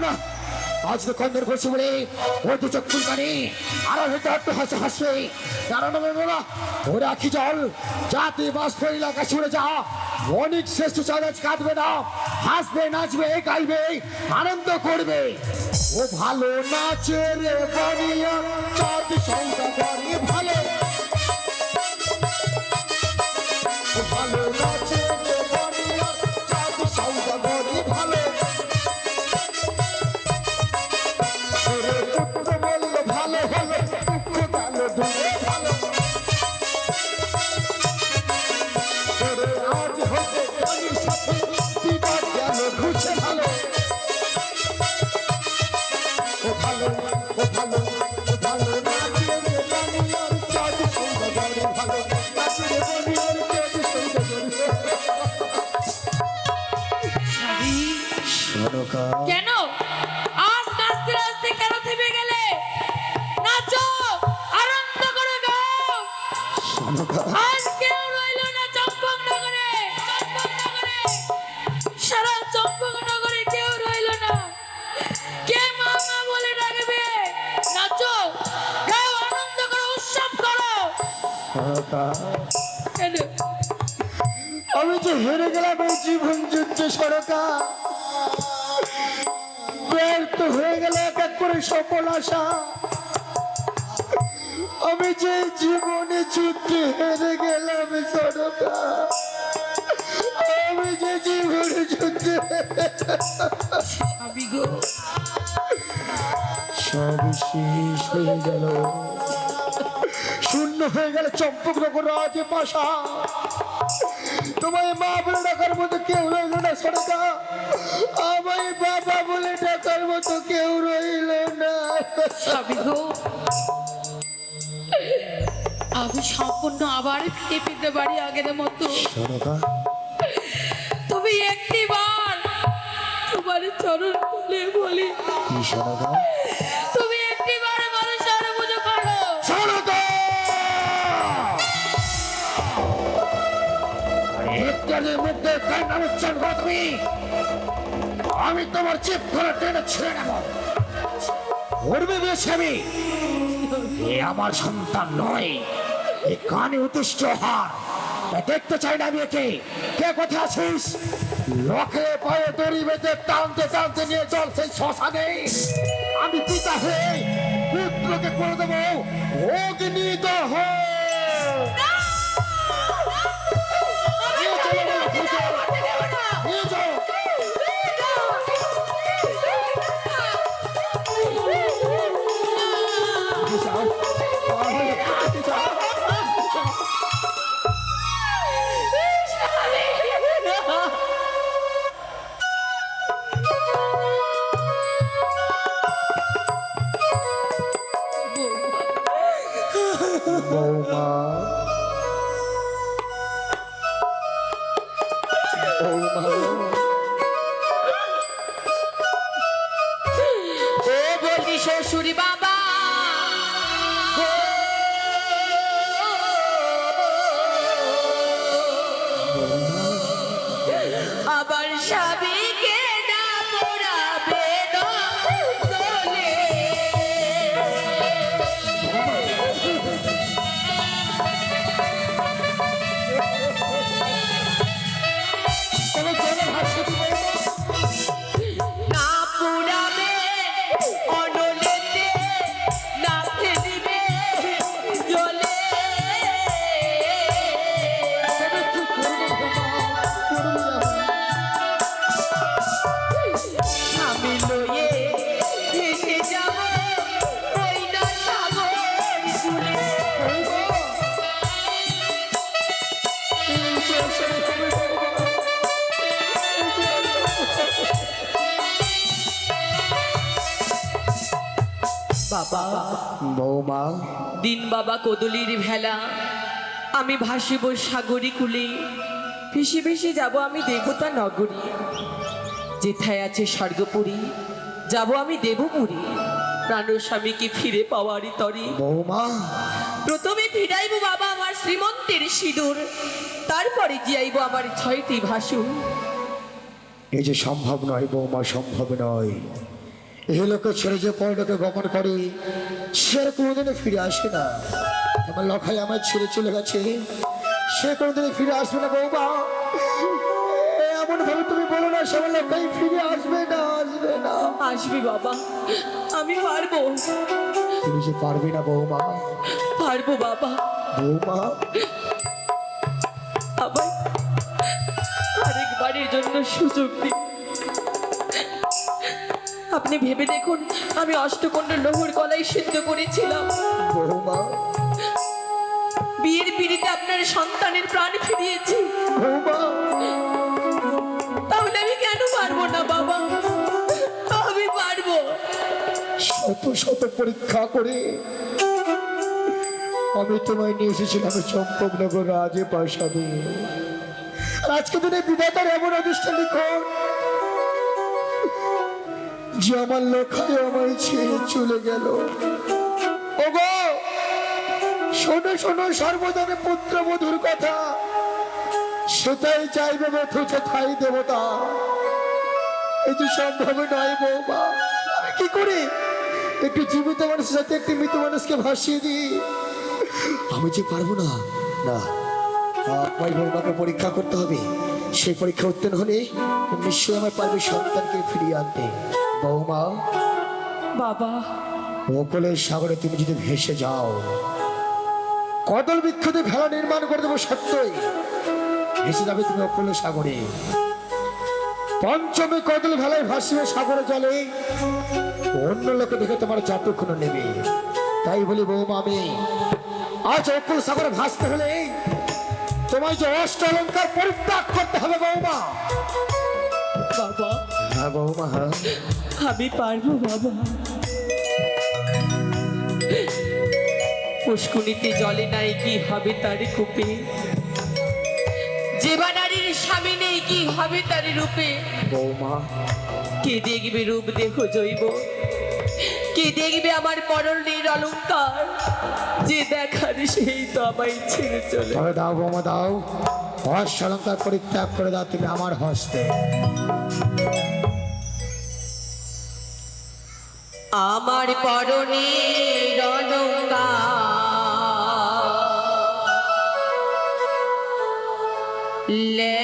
না। আজ তো কন্দর করছি বলে ও দু চোখ ফুলকানি আরও হয়তো একটু হাসে হাসবে। কারণ বলা ওরে আখি জল। জাতি বাষ্প এলাকা ছুড়ে যা। অনেক শ্রেষ্ঠ চাঁদাজ কাঁদবে না। হাসবে, নাচবে, গাইবে, আনন্দ করবে। ও ভালো নাচে রে বানিয়া, চাঁদ সংখ্যা ভালো। আমি যে হেরে গেলাম এই জীবন যুদ্ধে সরকার। ব্যর্থ হয়ে গেল এক এক করে সফল আশা। আমি যে জীবনে যুদ্ধে হেরে গেলাম সরকার। আমি যে জীবনে যুদ্ধে সব শেষ হয়ে গেল। শূন্য হয়ে গেল চম্পকনগর রাজে পাশা। তোমায় মা বলে ডাকার মতো কেউ রইল না সরকার আমায় বাবা বলে ডাকার মতো কেউ রইল না। আমি সম্পূর্ণ আবার ফিরে পেতে পারি আগের মতো। তুমি একটি বার তোমার চরণ বলি। কি তুমি আমি তোমার ধরে নেব। বেশ আমি। এ আমার সন্তান নয়। এ কানে হার। দেখতে চাই না আমি একে। কে কোথায় আছিস? লোকে পায়ে দড়ি বেঁধে টানতে টানতে নিয়ে চল সেই শ্মশানে। আমি পিতা হয়ে পুত্রকে করে দেবো। অগ্নিত হয়ে আবার স্বামীকে বাবা। বৌমা। দিন বাবা কদলির ভেলা। আমি ভাসিব সাগরী কুলে। ভেসে ভেসে যাব আমি দেবতা নগরী। যেথায় আছে স্বর্গপুরী যাব আমি দেবপুরী। প্রাণ স্বামীকে ফিরে পাওয়ারই তরে। বৌমা। প্রথমে ফিরাইব বাবা আমার শ্রীমন্তের সিঁদুর। তারপরে জিয়াইব আমার ছয়টি ভাসুর। এই যে সম্ভব নয় বৌমা সম্ভব নয়। এই লোকে ছেড়ে যে পরলোকে গমন করে সে আর কোনোদিনও ফিরে আসে না। আমার লখাই আমার ছেড়ে চলে গেছে। সে কোনোদিনও ফিরে আসবে না বৌমা। এমন ভাবে তুমি বলো না সে লখাই ফিরে আসবে না আসবে না। আসবি বাবা আমি পারব। তুমি যে পারবে না বৌমা। পারব বাবা। বৌমা। আবার আরেকবারের জন্য সুযোগ দিন। আপনি ভেবে দেখুন আমি অষ্টকণ্ড লোহর গলায় সিদ্ধ করেছিলাম। বৌমা বিয়ের পিড়িতে আপনার সন্তানের প্রাণ ফিরিয়েছি। তাহলে আমি কেন পারব না বাবা? আমি পারব। শত শত পরীক্ষা করে আমি তোমায় নিয়ে এসেছিলাম চম্পকনগর রাজে আর আজকে দিনে বিধাতার এমন অধিষ্ঠান লিখন যে আমার লোখায় আমায় ছেড়ে চলে গেল। ওগো, শোনো শোনো সর্বজনে পুত্র মধুর কথা। সেটাই চাইবে অথচ ঠাই দেবতা। এই সম্ভব নয় বৌমা, আমি কি করি? একটু জীবিত মানুষের সাথে একটি মৃত মানুষকে ভাসিয়ে দিই। আমি যে পারব না। না আমার বৌমাকে পরীক্ষা করতে হবে। সেই পরীক্ষা উত্তীর্ণ হলে নিশ্চয়ই আমার পারবে সন্তানকে ফিরিয়ে আনতে। বৌমা বাবা। ওকলের সাগরে তুমি যদি ভেসে যাও কদল বৃক্ষতে ভেলা নির্মাণ করে দেবো সত্যই। ভেসে যাবে তুমি অকলের সাগরে। পঞ্চমী কদল ভেলায় ভাসিবে সাগরে জলে অন্য লোকে দেখে তোমার যতক্ষণ নেবে। তাই বলি বৌমা আমি আজ অকুল সাগরে ভাসতে হলে তোমায় যে অষ্ট অলঙ্কার পরিত্যাগ করতে হবে বৌমা। বাবা হ্যাঁ বৌমা হ্যাঁ আমি পারব বাবা। পুষ্কুনিতে জলে নাই কি হবে তার কূপে? যে নারীর স্বামী নেই কি হবে তার রূপে? বৌমা। কে দেখবে রূপ দেখো জৈব? কে দেখবে আমার পরনের অলঙ্কার? যে দেখার সেই তো আমায় ছেড়ে চলে। তবে দাও বোমা দাও। হস অলঙ্কার পরিত্যাগ করে দাও তুমি আমার হস্তে। আমার পরনে রণকা লে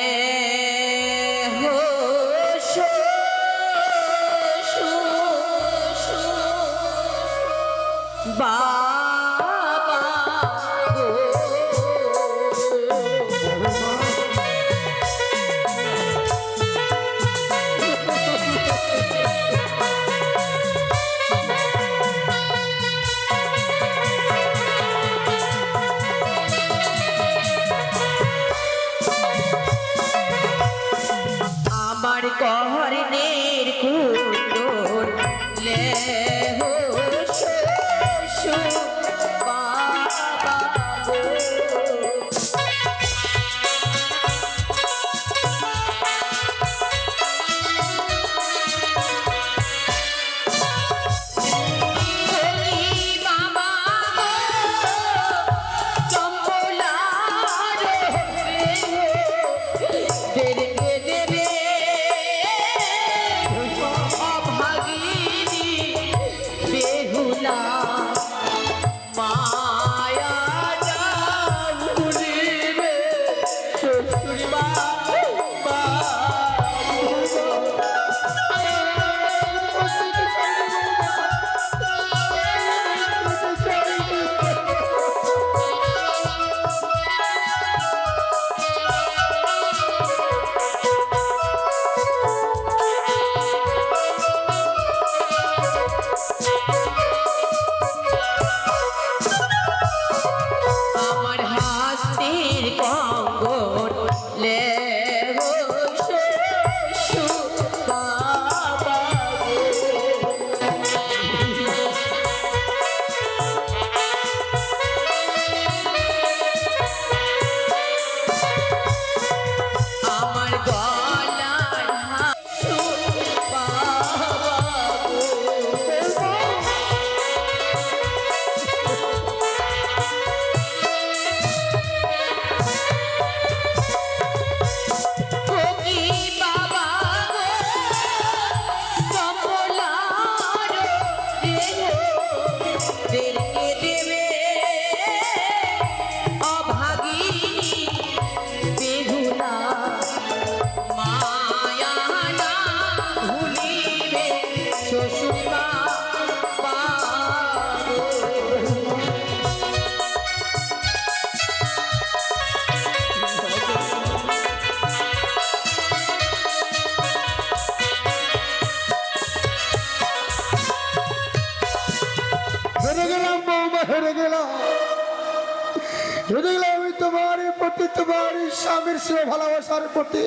স্বামীর ভালোবাসার প্রতি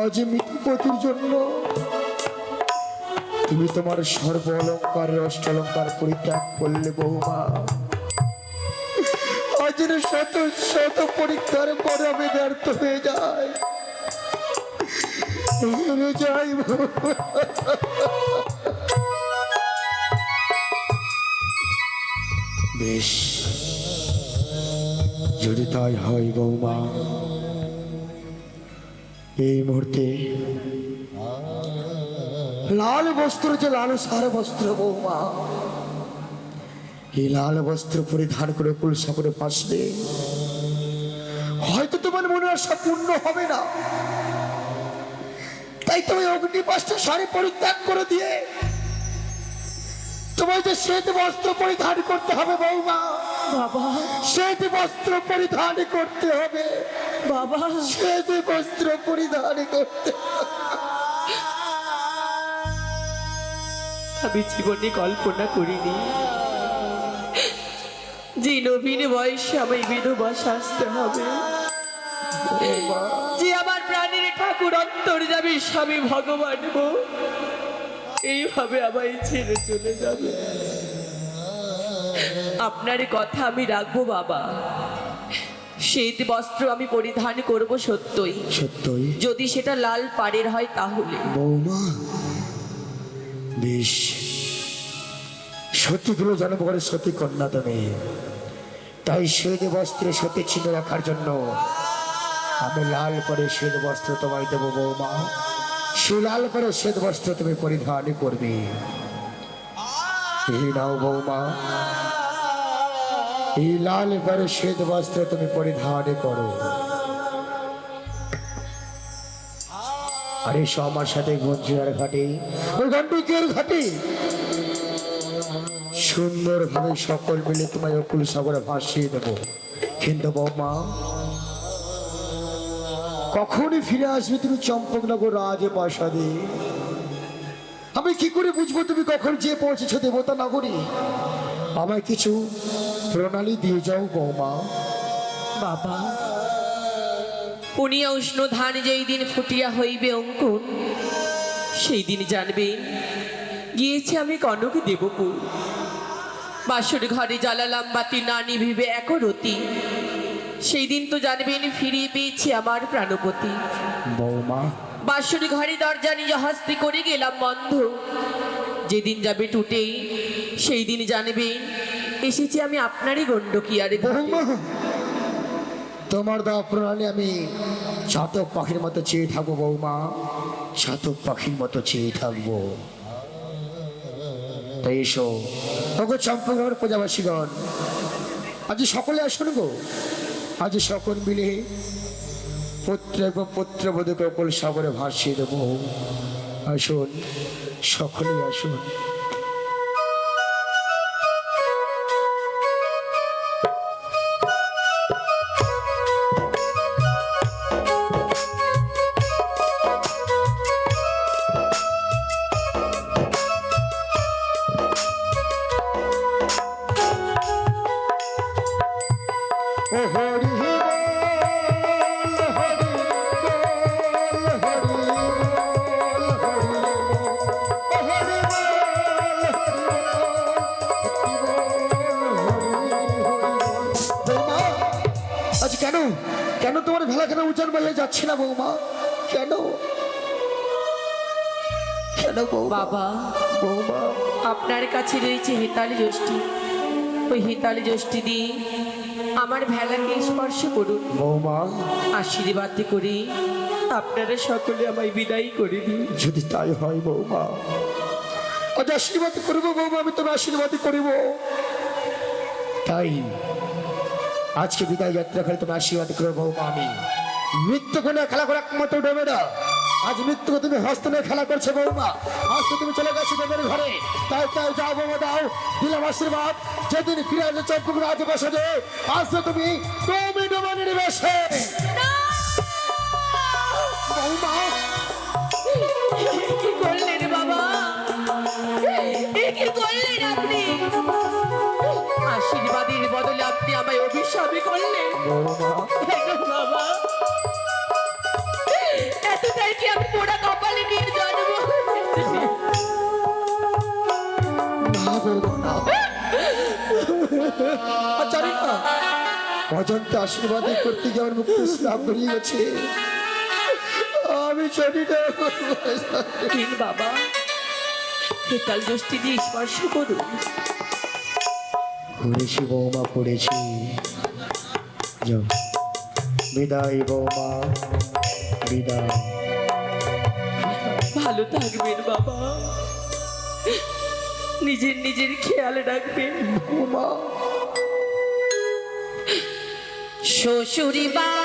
আজ মৃত্যুপতির জন্য তুমি তোমার সর্ব অলঙ্কার অষ্ট অলঙ্কার পরিত্যাগ করলে আজ শত শত পরীক্ষার পরে আমি ব্যর্থ হয়ে যায় যাই বেশ। যদি তাই হয় বৌমা এই মুহূর্তে লাল বস্ত্র যে লাল সার বস্ত্র বৌমা এই লাল বস্ত্র পরিধান করে কুলসা করে ফাঁসলে হয়তো তোমার মনে আশা পূর্ণ হবে না। তাই তুমি অগ্নি পাঁচটা শাড়ি পরিত্যাগ করে দিয়ে তোমায় যে শ্বেত বস্ত্র পরিধান করতে হবে বৌমা বাবা। শ্বেত বস্ত্র পরিধান করতে হবে। বাবা। শ্বেত বস্ত্র পরিধান করতে আমি জীবনে কল্পনা করিনি। যে নবীন বয়সে আমায় বিধবা সাজতে হবে। যে আমার প্রাণের ঠাকুর অন্তর যাবে স্বামী ভগবান গো। এইভাবে আমায় ছেড়ে চলে যাবে। আপনার কথা আমি রাখব বাবা। শীত বস্ত্র আমি পরিধান করব সত্যই। সত্যই? যদি সেটা লাল পাড়ের হয় তাহলে। বৌমা বেশ। সত্যিগুলো জন্ম করে সতী কন্যা তুমি। তাই শ্বেত বস্ত্রে সত্যি ছিন্ন রাখার জন্য আমি লাল করে শ্বেত বস্ত্র তোমায় দেবো বৌমা। সে লাল করে শ্বেত বস্ত্র তুমি পরিধান করবে। এই নাও বৌমা। এই লাল করে শ্বেত বস্ত্র তুমি পরিধান করো। আরে এসো আমার সাথে গঞ্জিয়ার ঘাটে। ওই গন্ডিকের ঘাটে? সকল মিলে তোমায় অকুল সাগরে ভাসিয়ে দেব। কিন্তু বৌমা, কখনই ফিরে আসবে তুমি চম্পকনগর রাজ প্রাসাদে আমি কি করে বুঝব তুমি কখন যে পৌঁছেছ দেবতা নগরী? আমায় কিছু প্রণালী দিয়ে যাও বৌমা বাবা পুনিয়া উষ্ণ ধান যেই দিন ফুটিয়া হইবে অঙ্কুর সেই দিন জানবেন গিয়েছি আমি কনক দেবপুর বাসর ঘরে জ্বালালাম বাতি না নিভিবে একরতি। সেই দিন তো জানবেন ফিরিয়ে পেয়েছি আমার প্রাণপতি। বৌমা। বাসর ঘরে দরজা নিজ হস্তে করে গেলাম বন্ধ। যেদিন যাবে টুটেই সেই দিন জানবেন এসেছি আমি আপনারই গণ্ডকিয়ারে তোমার দা প্রণালী আমি চাতক পাখির মতো চেয়ে থাকব বৌমা চাতক পাখির মতো চেয়ে থাকব। তাই এসো। ওগো চম্পকনগর প্রজাবাসীগণ, আজ সকলে আসুন গো। আজ সকল মিলে পুত্র এবং পুত্রবধূকে অকল সাগরে ভাসিয়ে দেবো। আসুন, সকলেই আসুন। কেন তোমার ভেলাখানা উজান বলে যাচ্ছে না বৌমা? কেন? কেন বৌমা? বাবা বৌমা? আপনার কাছে রয়েছে হেতালি যষ্টি। ওই হেতালি যষ্টি দিয়ে আমার ভেলাকে স্পর্শ করুন। বৌমা? আশীর্বাদ করি আপনারা সকলে আমায় বিদায় করে দিন। যদি তাই হয় বৌমা আজ আশীর্বাদ করব বৌমা আমি তোমার আশীর্বাদ করিব। তাই আজকে বিদায় যাত্রা খেলে তোমার আশীর্বাদ করব আমি। মৃত্যুকে নিয়ে খেলা করে একমাত্র ডোবে না। আজ মৃত্যুকে তুমি হস্ত নিয়ে খেলা করছ বৌমা আজ তো তুমি চলে গেছো ডোবের ঘরে। তাই তাই যাও বৌমা দাও দিলাম আশীর্বাদ। যেদিন ফিরে আসবে চম্পক রাজ বসে আজ তো তুমি নির্বেশে বৌমা অভিশাপই করলেন বাবা এতটাই কি আমি পোড়া কপালে নিয়ে জন্ম? অজন্তা আশীর্বাদ করতে গিয়ে আমার মুক্তি স্নাপ করিয়ে গেছে আমি দিন বাবা হেতাল দোষটি দিয়ে স্পর্শ করুন। পড়েছি বৌমা পড়েছি। বিদায় বৌমা বিদায় ভালো থাকবেন বাবা। নিজের নিজের খেয়াল রাখবেন বৌমা। শ্বশুরি বাবা